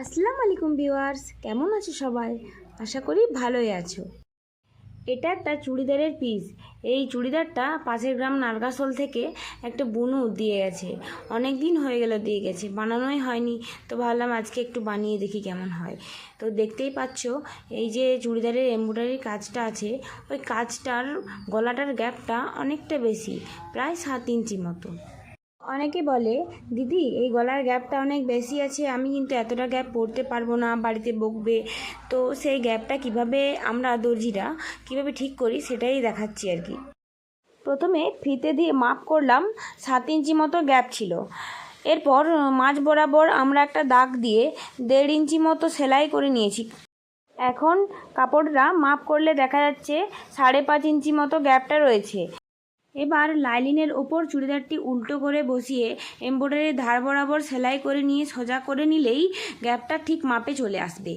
আসসালামু আলাইকুম ভিউয়ার্স, কেমন আছো সবাই? আশা করি ভালোই আছো। এটা একটা চুড়িদারের পিস এই চুড়িদারটা পাশের গ্রাম নারগাসোল থেকে একটা বুনু দিয়ে গেছে। অনেক দিন হয়ে গেল দিয়ে গেছে, বানানোই হয়নি। তো ভাবলাম আজকে একটু বানিয়ে দেখি কেমন হয়। তো দেখতেই পাচ্ছ, এই যে চুড়িদারের এমব্রয়ডারির কাজটা আছে, ওই কাজটার গলাটার গ্যাপটা অনেকটা বেশি, প্রায় সাত ইঞ্চি মতো। অনেকে বলে, দিদি, এই গলার গ্যাপটা অনেক বেশি আছে, আমি কিন্তু এতটা গ্যাপ পড়তে পারব না, বাড়িতে বকবে। তো সেই গ্যাপটা কীভাবে আমরা দর্জিরা কীভাবে ঠিক করি সেটাই দেখাচ্ছি আর কি। প্রথমে ফিতে দিয়ে মাপ করলাম, সাত ইঞ্চি মতো গ্যাপ ছিল। এরপর মাঝ বরাবর আমরা একটা দাগ দিয়ে দেড় ইঞ্চি মতো সেলাই করে নিয়েছি। এখন কাপড়টা মাপ করলে দেখা যাচ্ছে সাড়ে পাঁচ ইঞ্চি মতো গ্যাপটা রয়েছে। এবার লাইলিনের ওপর চুড়িদারটি উল্টো করে বসিয়ে এমব্রয়ডারির ধার বরাবর সেলাই করে নিয়ে সোজা করে নিলেই গ্যাপটা ঠিক মাপে চলে আসবে।